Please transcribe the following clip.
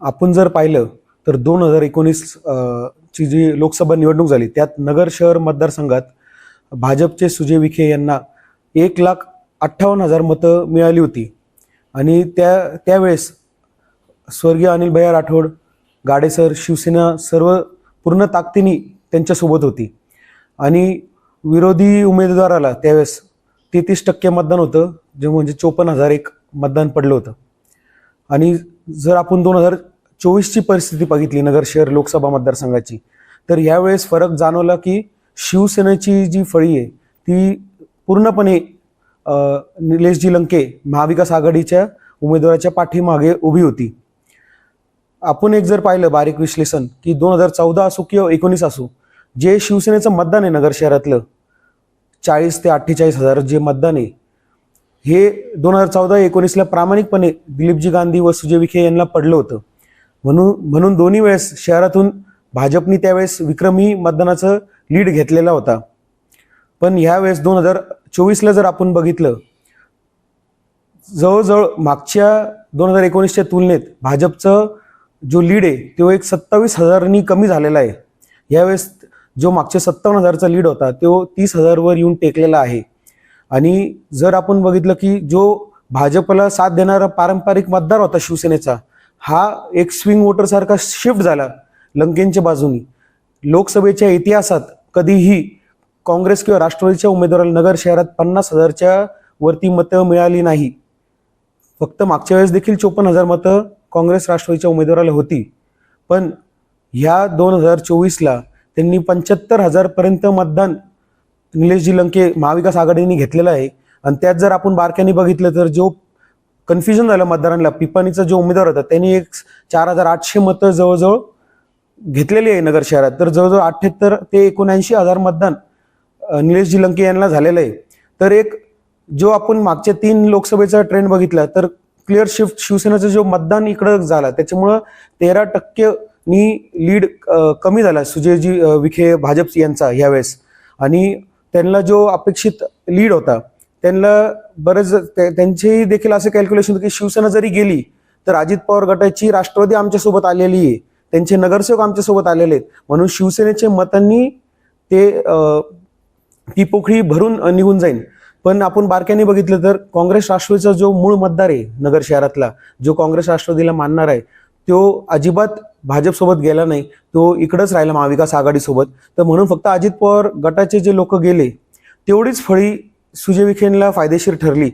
आपण जर पाहिलं तर दोन हजार एकोणीस ची जी लोकसभा निवडणूक झाली त्यात नगर शहर मतदारसंघात भाजपचे सुजय विखे यांना एक लाख अठ्ठावन्न हजार मतं मिळाली होती. आणि त्या त्यावेळेस स्वर्गीय अनिल भैया राठोड गाडेसर शिवसेना सर्व पूर्ण ताकदीने त्यांच्यासोबत होती. आणि विरोधी उमेदवाराला त्यावेळेस तेहतीस टक्के मतदान होतं जे म्हणजे चोपन्न हजार एक मतदान पडलं होतं. आणि जर आपण दोन हजार चोवीसची परिस्थिती बघितली नगर शहर लोकसभा मतदारसंघाची. तर यावेळेस फरक जाणवला की शिवसेनेची जी फळी आहे ती पूर्णपणे निलेशजी लंके महाविकास आघाडीच्या उमेदवाराच्या पाठीमागे उभी होती. आपण एक जर पाहिलं बारीक विश्लेषण की दोन हजार चौदा असो किंवा एकोणीस असो जे शिवसेनेचं मतदान आहे नगर शहरातलं चाळीस ते अठ्ठेचाळीस हजार जे मतदान आहे हे दोन हजार चौदा एकोणीसला प्रामाणिकपणे दिलीपजी गांधी व सुजय विखे यांना पडलं होतं. म्हणून म्हणून दोन्ही वेळेस शहरातून भाजपनी त्यावेळेस विक्रमी मतदानाचं लीड घेतलेला होता. पण ह्यावेळेस दोन हजार चोवीसला जर आपण बघितलं जवळजवळ मागच्या दोन हजार एकोणीसच्या तुलनेत भाजपचं जो लीड आहे तो एक सत्तावीस हजारांनी कमी झालेला आहे. यावेळेस जो मागच्या सत्तावन्न हजारचा लीड होता तो तीस हजारवर येऊन टेकलेला आहे. आणि जर आपण बघितलं की जो भाजपला साथ देणारा पारंपरिक मतदार होता शिवसेनेचा हा एक स्विंग वोटरसारखा शिफ्ट झाला लंकेंच्या बाजूनी. लोकसभेच्या इतिहासात कधीही काँग्रेस किंवा राष्ट्रवादीच्या उमेदवाराला नगर शहरात पन्नास हजारच्या वरती मतं मिळाली नाही. फक्त मागच्या वेळेस देखील चोपन्न हजार मतं काँग्रेस राष्ट्रवादीच्या उमेदवाराला होती. पण ह्या दोन हजार चोवीसला त्यांनी पंच्याहत्तर हजारपर्यंत मतदान निलेशजी लंके महाविकास आघाडीने घेतलेलं आहे. आणि त्यात जर आपण बारक्याने बघितलं तर जो कन्फ्युजन झालं मतदारांना. पिपाणीचा जो उमेदवार होता त्यांनी एक चार हजार आठशे मतं जवळजवळ घेतलेली आहे नगर शहरात. तर जवळजवळ अठ्ठ्याहत्तर ते एकोणऐंशी हजार मतदान निलेश जिलंके लंके यांना झालेलं आहे. तर एक जो आपण मागच्या तीन लोकसभेचा ट्रेंड बघितला तर क्लिअर शिफ्ट शिवसेनेचं जो मतदान इकडं झाला त्याच्यामुळं तेरा टक्केनी लीड कमी झाला सुजयजी विखे भाजप यांचा यावेळेस. आणि त्यांना जो अपेक्षित लीड होता त्यांना बरेच त्या- त्यांचेही देखील असं कॅल्क्युलेशन होतं की शिवसेना जरी गेली तर अजित पवार गटाची राष्ट्रवादी आमच्यासोबत आलेली आहे. त्यांचे नगरसेवक आमच्यासोबत आलेले आहेत. म्हणून शिवसेनेच्या मतांनी ते ती पोखळी भरून निघून जाईल पण आपण बारक्याने बघितलं तर काँग्रेस राष्ट्रवादीचा जो मूळ मतदार आहे नगर शहरातला जो काँग्रेस राष्ट्रवादीला मानणार आहे तो अजिबात भाजपसोबत गेला नाही. तो इकडंच राहिला महाविकास आघाडीसोबत. तर म्हणून फक्त अजित पवार गटाचे जे लोक गेले तेवढीच फळी सुजय विखेंना फायदेशीर ठरली.